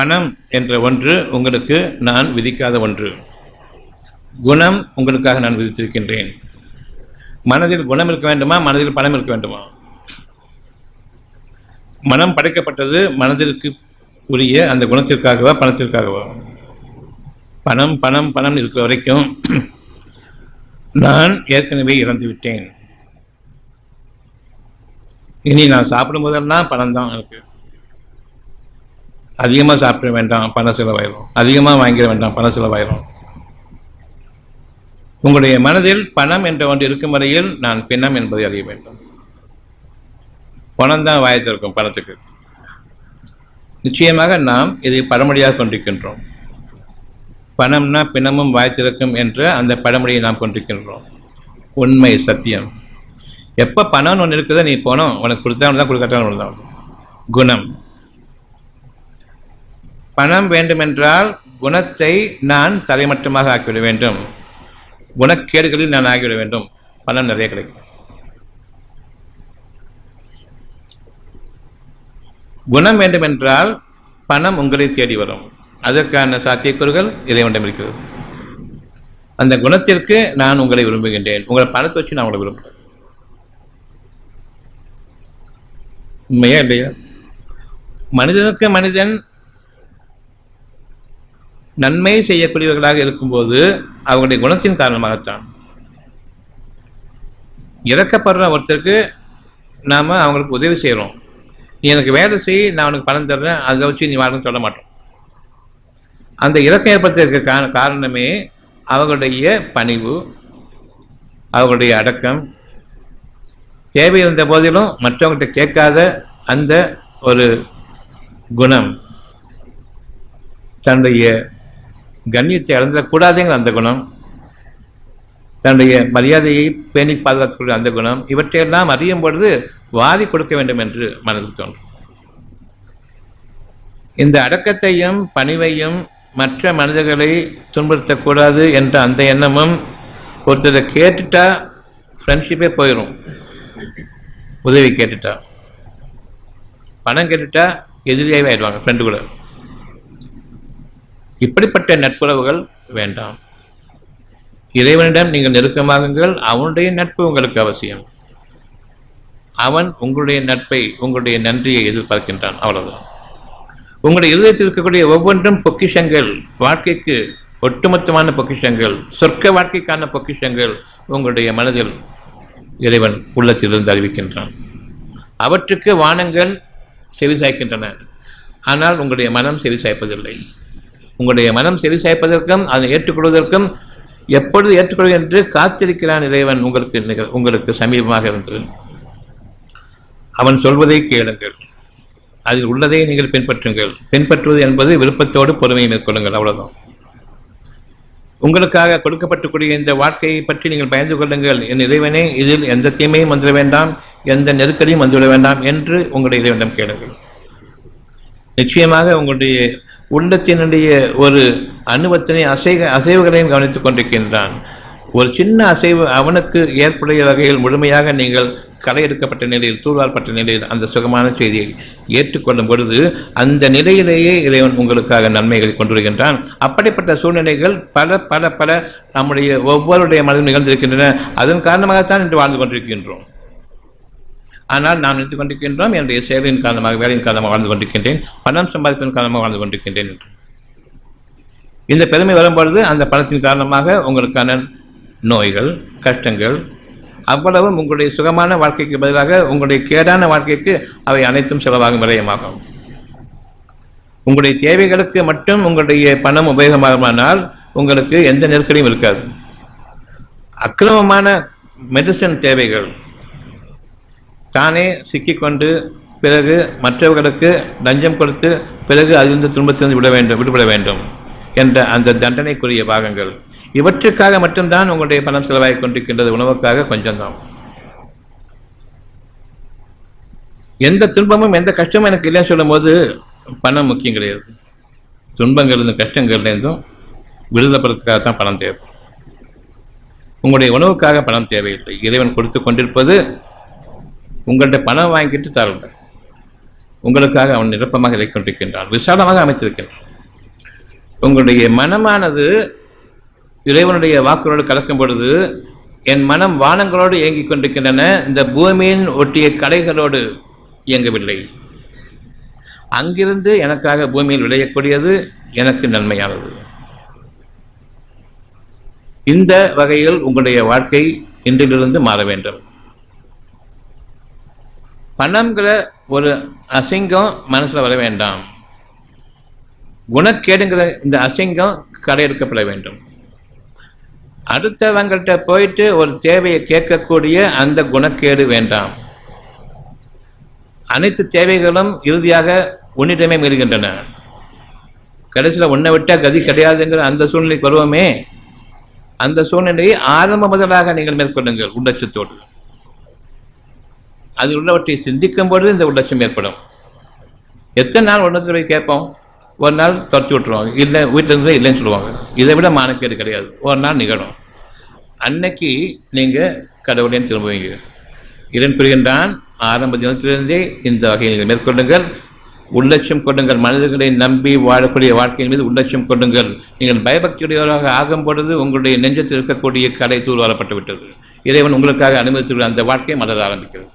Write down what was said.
பணம் என்ற ஒன்று உங்களுக்கு நான் விதிக்காத ஒன்று. குணம் உங்களுக்காக நான் விதித்திருக்கின்றேன். மனதில் குணம் இருக்க வேண்டுமா? மனதில் பணம் இருக்க வேண்டுமா? மனம் படைக்கப்பட்டது மனதிற்கு உரிய அந்த குணத்திற்காகவா பணத்திற்காகவா? பணம் பணம் பணம் இருக்கிற வரைக்கும் நான் ஏற்கனவே இறந்து விட்டேன். இனி நான் சாப்பிடும் போதெல்லாம் பணம் தான் எனக்கு. அதிகமாக சாப்பிட வேண்டாம் பண செலவாயிடும் அதிகமாக வாங்கிட வேண்டாம் பண செலவாயிடும் உங்களுடைய மனதில் பணம் என்ற ஒன்று இருக்கும் வரையில் நான் பிணம் என்பதை அறிய வேண்டும். பணம் தான் வாய்த்திருக்கும் பணத்துக்கு. நிச்சயமாக நாம் இதை பழமொழியாக கொண்டிருக்கின்றோம். பணம்னா பிணமும் வாய்த்திருக்கும் என்ற அந்த பழமொழியை நாம் கொண்டிருக்கின்றோம். உண்மை சத்தியம். எப்போ பணம்னு ஒன்று இருக்குதோ நீ போனோம் உனக்கு கொடுத்தா தான் கொடுக்காட்டாலும் குணம். பணம் வேண்டுமென்றால் குணத்தை நான் தலைமட்டமாக ஆக்கிவிட வேண்டும். குணக்கேடுகளில் நான் ஆகிவிட வேண்டும். பணம் நிறைய கிடைக்கும். குணம் வேண்டுமென்றால் பணம் உங்களை தேடி வரும். அதற்கான சாத்தியக்கூறுகள் இறைவனிடம் இருக்கிறது. அந்த குணத்திற்கு நான் உங்களை விரும்புகின்றேன். உங்களை பணத்தை வச்சு நான் உங்களை விரும்புகிறேன். உண்மையா இல்லையா? மனிதனுக்கு மனிதன் நன்மை செய்யக்கூடியவர்களாக இருக்கும்போது அவங்களுடைய குணத்தின் காரணமாகத்தான். இறக்கப்படுற ஒருத்தருக்கு நாம் அவங்களுக்கு உதவி செய்கிறோம் நீ எனக்கு வேலை செய் நான் உனக்கு பணம் தர்றேன் அதை வச்சு நீ வாழ்க்கை சொல்ல மாட்டோம். அந்த இறக்கம் ஏற்படுத்தியிருக்க கா காரணமே அவர்களுடைய பணிவு அவர்களுடைய அடக்கம். தேவை இருந்த போதிலும் மற்றவங்கள்ட்ட கேட்காத அந்த ஒரு குணம் தன்னுடைய கண்ணியத்தை இழந்துடக்கூடாதுங்கிற அந்த குணம் தன்னுடைய மரியாதையை பேணி பாதுகாத்துக்கூடிய அந்த குணம் இவற்றையெல்லாம் அறியும் பொழுது வாதி கொடுக்க வேண்டும் என்று மனதில் தோன்றும். இந்த அடக்கத்தையும் பணிவையும் மற்ற மனிதர்களை துன்புறுத்தக்கூடாது என்ற அந்த எண்ணமும் ஒருத்தரை கேட்டுட்டா ஃப்ரெண்ட்ஷிப்பே போயிடும் உதவி கேட்டுட்டா. பணம் கேட்டுட்டா எதிரியாகவே ஆயிடுவாங்க ஃப்ரெண்டு கூட. இப்படிப்பட்ட நட்புறவுகள் வேண்டாம். இறைவனிடம் நீங்கள் நெருக்கமாகுங்கள். அவனுடைய நட்பு உங்களுக்கு அவசியம். அவன் உங்களுடைய நட்பை உங்களுடைய நன்றியை எதிர்பார்க்கின்றான். அவ்வளவுதான். உங்களுடைய இதயத்தில் இருக்கக்கூடிய ஒவ்வொன்றும் பொக்கிஷங்கள் வாழ்க்கைக்கு ஒட்டுமொத்தமான பொக்கிஷங்கள் சொர்க்க வாழ்க்கைக்கான பொக்கிஷங்கள் உங்களுடைய மனதில் இறைவன் உள்ளத்திலிருந்து அறிவிக்கின்றான். அவற்றுக்கு வானங்கள் செவிசாய்க்கின்றன. ஆனால் உங்களுடைய மனம் செவிசாய்ப்பதில்லை. உங்களுடைய மனம் செவிசாய்ப்பதற்கும் அதை ஏற்றுக்கொள்வதற்கும் எப்பொழுது ஏற்றுக்கொள்வது என்று காத்திருக்கிறான் இறைவன் உங்களுக்கு உங்களுக்கு சமீபமாக இருந்தது அவன் சொல்வதை கேளுங்கள். அதில் உள்ளதை நீங்கள் பின்பற்றுங்கள். பின்பற்றுவது என்பது விருப்பத்தோடு பொறுமையை மேற்கொள்ளுங்கள் அவ்வளவுதான். உங்களுக்காக கொடுக்கப்பட்டுக்கூடிய இந்த வாழ்க்கையை பற்றி நீங்கள் பயந்து கொள்ளுங்கள். என் இறைவனே இதில் எந்த தீமையும் வந்துவிட வேண்டாம் எந்த நெருக்கடியும் வந்துவிட வேண்டாம் என்று உங்களுடைய இறைவனிடம் கேளுங்கள். நிச்சயமாக உங்களுடைய உள்ளத்தினுடைய ஒரு அனுபவத்தினை அசைக அசைவுகளையும் கவனித்துக் கொண்டிருக்கின்றான். ஒரு சின்ன அசைவு அவனுக்கு ஏற்புடைய வகையில் முழுமையாக நீங்கள் களையெடுக்கப்பட்ட நிலையில் தூர்வார்ப்பட்ட நிலையில் அந்த சுகமான செய்தியை ஏற்றுக்கொள்ளும் பொழுது அந்த நிலையிலேயே இறைவன் உங்களுக்காக நன்மைகளை கொண்டு வருகின்றான் அப்படிப்பட்ட சூழ்நிலைகள் பல பல பல நம்முடைய ஒவ்வொருடைய மனதில் நிகழ்ந்திருக்கின்றன. அதன் காரணமாகத்தான் இன்று வாழ்ந்து கொண்டிருக்கின்றோம். ஆனால் நாம் நினைத்துக் கொண்டிருக்கின்றோம் என்னுடைய சேவையின் காரணமாக வேலையின் காரணமாக வாழ்ந்து கொண்டிருக்கின்றேன் பணம் சம்பாதிப்பதன் காரணமாக வாழ்ந்து கொண்டிருக்கின்றேன் என்று. இந்த பெருமை வரும்பொழுது அந்த பணத்தின் காரணமாக உங்களுக்கான நோய்கள் கஷ்டங்கள் அவ்வளவும் உங்களுடைய சுகமான வாழ்க்கைக்கு பதிலாக உங்களுடைய கேடான வாழ்க்கைக்கு அவை அனைத்தும் செலவாகும் விரயமாகும். உங்களுடைய தேவைகளுக்கு மட்டும் உங்களுடைய பணம் உபயோகமாகுமானால் உங்களுக்கு எந்த நெருக்கடியும் இருக்காது. அக்கிரமமான மெடிசன் தேவைகள் தானே சிக்கிக்கொண்டு பிறகு மற்றவர்களுக்கு லஞ்சம் கொடுத்து பிறகு அதிலிருந்து துன்பத்திலிருந்து விட வேண்டும் விடுபட வேண்டும் என்ற அந்த தண்டனைக்குரிய பாகங்கள். இவற்றுக்காக மட்டும்தான் உங்களுடைய பணம் செலவாகிக் கொண்டிருக்கின்றது. உணவுக்காக கொஞ்சம்தான். எந்த துன்பமும் எந்த கஷ்டமும் எனக்கு இல்லைன்னு சொல்லும்போது பணம் முக்கியம் கிடையாது. துன்பங்கள்லேருந்து கஷ்டங்கள்லேருந்தும் விடுதலைப்படுறதுக்காக தான் பணம் தேவை. உங்களுடைய உணவுக்காக பணம் தேவையில்லை. இறைவன் கொடுத்து கொண்டிருப்பது உங்கள்கிட்ட பணம் வாங்கிட்டு தருங்கள் உங்களுக்காக அவன் நிரப்பமாக இதை கொண்டிருக்கின்றான். விசாலமாக அமைத்திருக்கின்றான் உங்களுடைய மனமானது இறைவனுடைய வாக்குகளோடு கலக்கும் பொழுது என் மனம் வானங்களோடு இயங்கிக் கொண்டிருக்கின்றன. இந்த பூமியின் ஒட்டிய கலைகளோடு இயங்கவில்லை. அங்கிருந்து எனக்காக பூமியில் விளையக்கூடியது எனக்கு நன்மையானது. இந்த வகையில் உங்களுடைய வாழ்க்கை இன்றிலிருந்து மாற வேண்டும். பணங்கிற ஒரு அசிங்கம் மனசில் வர வேண்டாம். குணக்கேடுங்கிற இந்த அசிங்கம் கடையெடுக்கப்பட வேண்டும். அடுத்தவங்கள்ட்ட போயிட்டு ஒரு தேவையை கேட்கக்கூடிய அந்த குணக்கேடு வேண்டாம். அனைத்து தேவைகளும் இறுதியாக உன்னிடமே மீறுகின்றன. கடைசியில் உன்னை விட்டால் கதி கிடையாதுங்கிற அந்த சூழ்நிலைக்கு வருவோமே. அந்த சூழ்நிலையை ஆரம்ப முதலாக நீங்கள் மேற்கொள்ளுங்கள் உள்ளட்சத்தோடு அது உள்ளவற்றை சிந்திக்கும் பொழுது இந்த உள்ளட்சம் ஏற்படும். எத்தனை நாள் ஒன்றத்தை கேட்போம் ஒரு நாள் துரத்தி விட்டுருவாங்க. இல்லை வீட்டில் இருந்து இல்லைன்னு சொல்லுவாங்க. இதை விட மானக்கேடு கிடையாது. ஒரு நாள் நிகழும். அன்னைக்கு நீங்கள் கடவுளையும் திரும்புவீங்க. இறைவன் புரிகின்றான். ஆரம்ப தினத்திலிருந்தே இந்த வகையை நீங்கள் மேற்கொள்ளுங்கள். உள்ளட்சம் கொள்ளுங்கள். மனிதர்களை நம்பி வாழக்கூடிய வாழ்க்கையின் மீது உள்ளட்சம் கொள்ளுங்கள். நீங்கள் பயபக்தியுடையவராக ஆகும் பொழுது உங்களுடைய நெஞ்சத்தில் இருக்கக்கூடிய கடை தூர்வாரப்பட்டு விட்டது இறைவன் உங்களுக்காக அனுமதித்துள்ள அந்த வாழ்க்கை மலர ஆரம்பிக்கிறது.